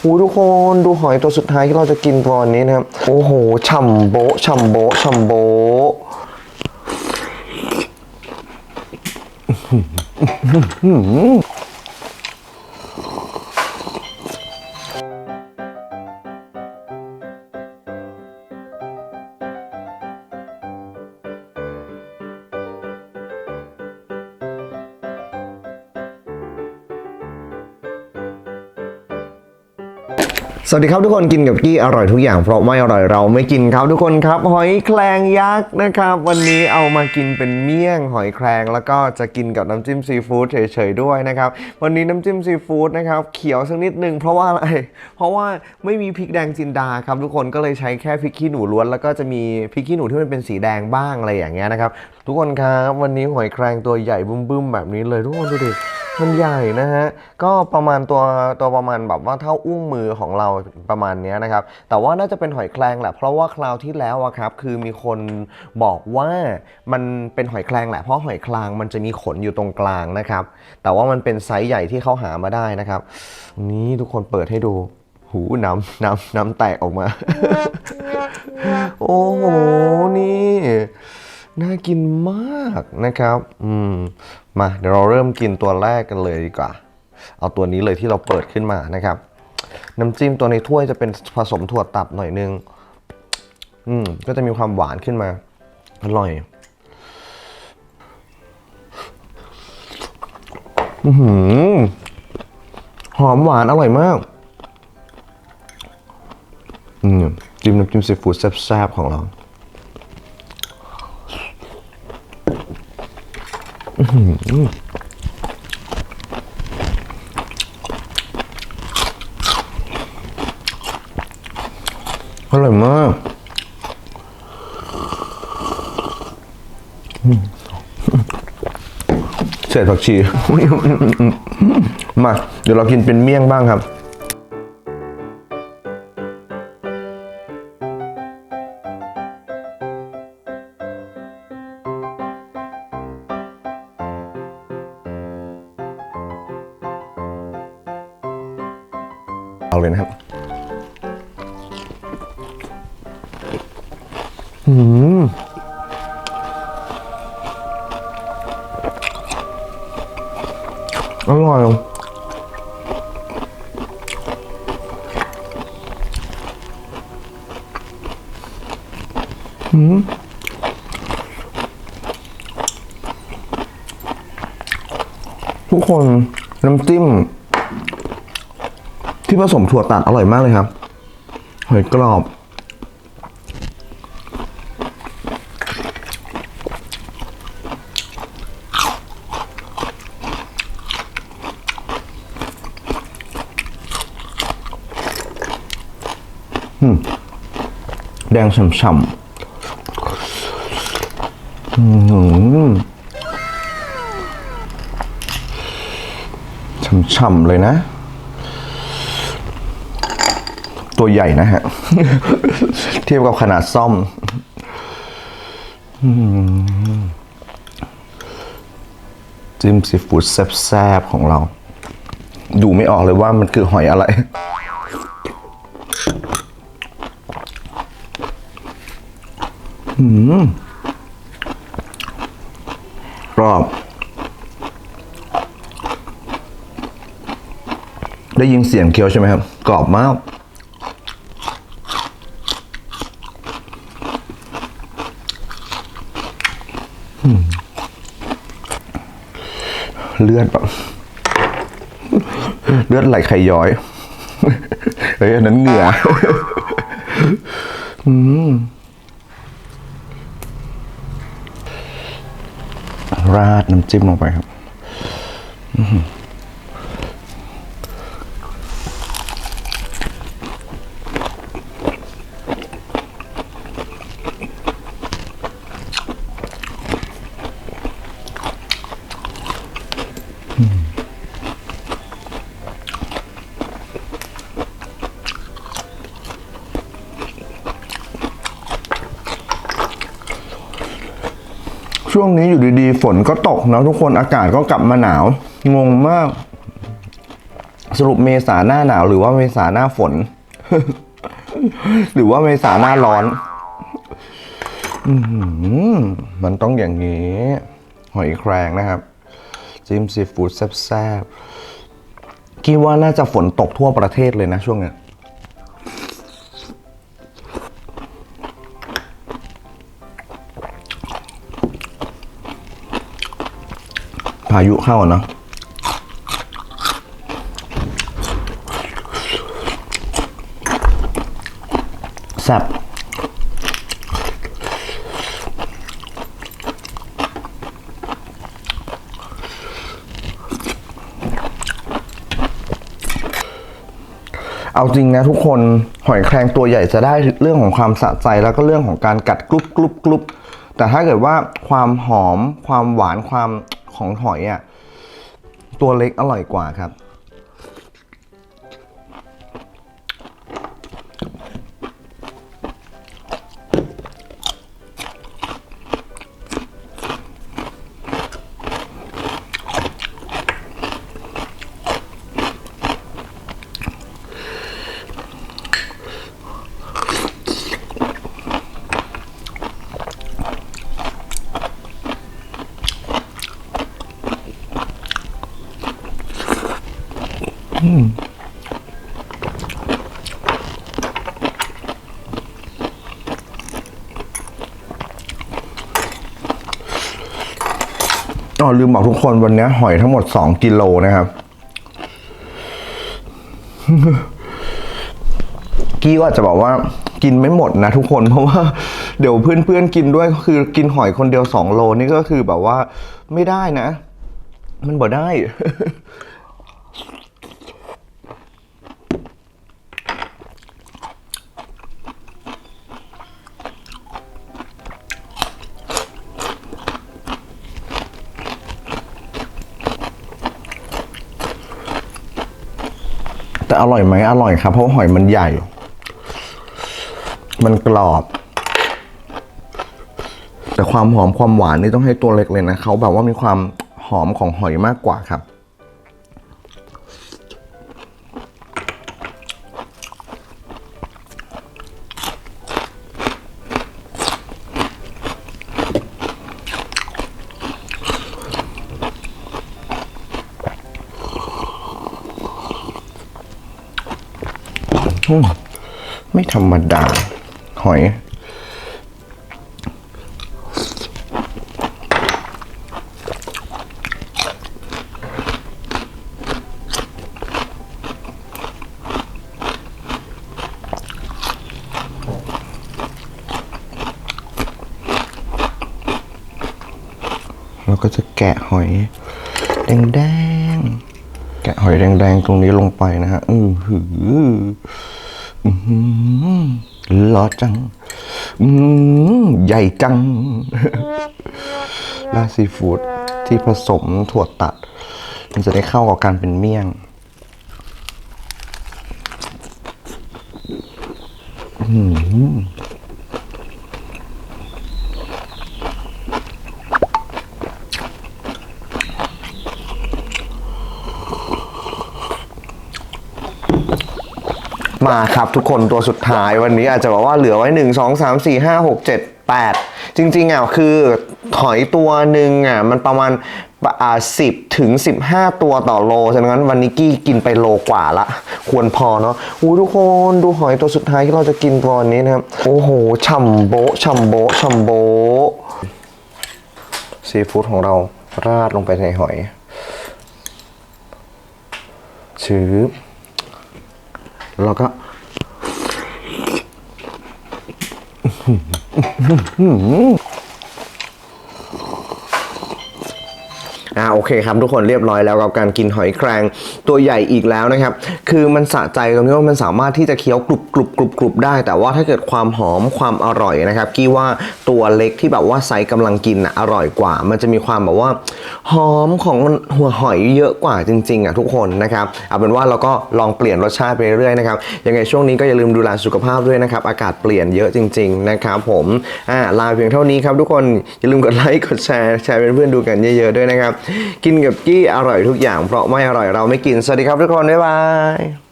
หูทุกคนดูหอยตัวสุดท้ายที่เราจะกินตัวนี้นะครับ โอ้โหฉ่ำโบฉ่ำโบฉ่ำโบ สวัสดีครับทุกคนกินกับกี้อร่อยทุกอย่างเพราะไม่อร่อยเราไม่กินครับทุกคนครับหอยแครงยักษ์นะครับ วันนี้เอามากินเป็นเมี่ยงหอยแครงแล้วก็จะกินกับน้ำจิ้มซีฟู้ดเฉยๆด้วยนะครับวันนี้น้ำจิ้มซีฟู้ดนะครับเขียวสักนิดนึงเพราะว่าอะไรเพราะว่าไม่มีพริกแดงจินดาครับทุกคนก็เลยใช้แค่พริกขี้หนูล้วนแล้วก็จะมีพริกขี้หนูที่มันเป็นสีแดงบ้างอะไรอย่างเงี้ยนะครับทุกคนครับวันนี้หอยแครงตัวใหญ่บึ้มๆแบบนี้เลยทุกคนดูดิ มันใหญ่นะฮะ ก็ประมาณตัวตัวประมาณแบบว่าเท่าอุ้งมือของเราประมาณเนี้ยนะครับ แต่ว่าน่าจะเป็นหอยแครงแหละ เพราะว่าคราวที่แล้วอะครับ คือมีคนบอกว่ามันเป็นหอยแครงแหละ เพราะหอยคลางมันจะมีขนอยู่ตรงกลางนะครับ แต่ว่ามันเป็นไซส์ใหญ่ที่เขาหามาได้นะครับ นี่ทุกคนเปิดให้ดู หูน้ำน้ำน้ำแตกออกมา โอ้โห นี่ น่ากินมากนะครับ อืม มาเดี๋ยวเราเริ่มกินตัวแรกกันเลยดีกว่า เอาตัวนี้เลยที่เราเปิดขึ้นมานะครับ น้ำจิ้มตัวในถ้วยจะเป็นผสมถั่วตัดหน่อยนึง อืม ก็จะมีความหวานขึ้นมา อร่อย อือหือหอมหวานอร่อยมาก อืม จิ้มน้ำจิ้มซีฟู้ดแซ่บๆของเรา อร่อยมากอืมเศษผักชี มา เดี๋ยวเรากินเป็นเมี่ยงบ้างครับ เอาเลยนะครับอืมอร่อยอืมทุกคนน้ำจิ้ม ที่ผสมถั่วตัดอร่อยมากเลยครับหอยกรอบ แดงฉ่ำๆฉ่ำๆเลยนะ ตัวใหญ่นะฮะ เทียบกับขนาดซ่อมอืมจิ้มซีฟู้ดแซ่บๆของเรา ดูไม่ออกเลยว่ามันคือหอยอะไร อืมกรอบ ได้ยินเสียงเคี้ยวใช่ไหมครับ กรอบมาก เลือดแบบเลือดไหลไขย้อยเฮ้ยอันนั้นเหงื่ออืมราดน้ำจิ้มลงไปครับ ช่วงนี้อยู่ดีๆ ฝนก็ตกนะทุกคนอากาศก็กลับมาหนาว งงมาก สรุปเมษาหน้าหนาว หรือว่าเมษาหน้าฝน หรือว่าเมษาหน้าร้อนอมันต้องอย่างนี้ หอยแครงนะครับจิ้มซีฟู้ดแซ่บๆคิดว่าน่าจะฝนตกทั่วประเทศเลยนะช่วงนี้ายุเข้าอะเนาะแซ่บเอาจริงนะทุกคนหอยแครงตัวใหญ่จะได้เรื่องของความสะใจแล้วก็เรื่องของการกัดกรุบกรุบกรุบแต่ถ้าเกิดว่าความหอม ความหวานความ ของหอยอะ่ะตัวเล็กอร่อยกว่าครับ อ๋อลืมบอกทุกคนวันนี้หอยทั้งหมดสองกิโลนะครับกี้ก็อาจจะบอกว่ากินไม่หมดนะทุกคนเพราะว่าเดี๋ยวเพื่อนๆกินด้วยคือกินหอยคนเดียวสองโลนี่ก็คือแบบว่าไม่ได้นะ มันบ่ได้ แต่อร่อยไหมอร่อยครับ เพราะหอยมันใหญ่ มันกรอบ แต่ความหอมความหวานนี่ต้องให้ตัวเล็กเลยนะเขาแบบว่ามีความหอมของหอยมากกว่าครับ ไม่ธรรมดา หอย เราก็จะแกะหอย แดงๆ แกะหอยแดงๆ ตรงนี้ลงไปนะฮะ อือหืออือ หล่อจังใหญ่จังราซีฟู้ดที่ผสมถั่วตัด มันจะได้เข้ากับการเป็นเมี่ยงม มาครับทุกคนตัวสุดท้ายวันนี้อาจจะบอกว่าเหลือไว้ 1 2 3 4 5 6 7 8 จริงๆอะคือหอยตัวหนึ่งอะมันประมาณอ่าสิบถึง 15 ตัวต่อโลฉะนั้นวันนี้กี้กินไปโลกว่าละ ควรพอเนาะอู้ทุกคนดูหอยตัวสุดท้ายที่เราจะกินตัวนี้นะครับ โอ้โหฉ่ำโบฉ่ำโบฉ่ำโบซีฟู้ดของเราราดลงไปในหอยชื้อ เราก็ อ่าโอเคครับทุกคนเรียบร้อยแล้วกับการกินหอยแครงตัวใหญ่อีกแล้วนะครับ คือมันสะใจตรงที่ว่ามันสามารถที่จะเคี้ยวกรุบกรุบกรุบกรุบได้ แต่ว่าถ้าเกิดความหอมความอร่อยนะครับกี้ว่าตัวเล็กที่แบบว่าไซส์กำลังกินอะอร่อยกว่า มันจะมีความแบบว่าหอมของหัวหอยเยอะกว่าจริงๆอะทุกคนนะครับเอาเป็นว่าเราก็ลองเปลี่ยนรสชาติไปเรื่อยๆนะครับยังไงช่วงนี้ก็อย่าลืมดูแลสุขภาพด้วยนะครับอากาศเปลี่ยนเยอะจริง ๆนะครับผมอ่าลาเพียงเท่านี้ครับทุกคนอย่าลืมกดไลค์กดแชร์แชร์เป็นเพื่อนๆดูกันเยอะๆด้วยนะครับกินกับกี้อร่อยทุกอย่างเพราะไม่อร่อยเราไม่กิน สวัสดีครับทุกคน บ๊ายบาย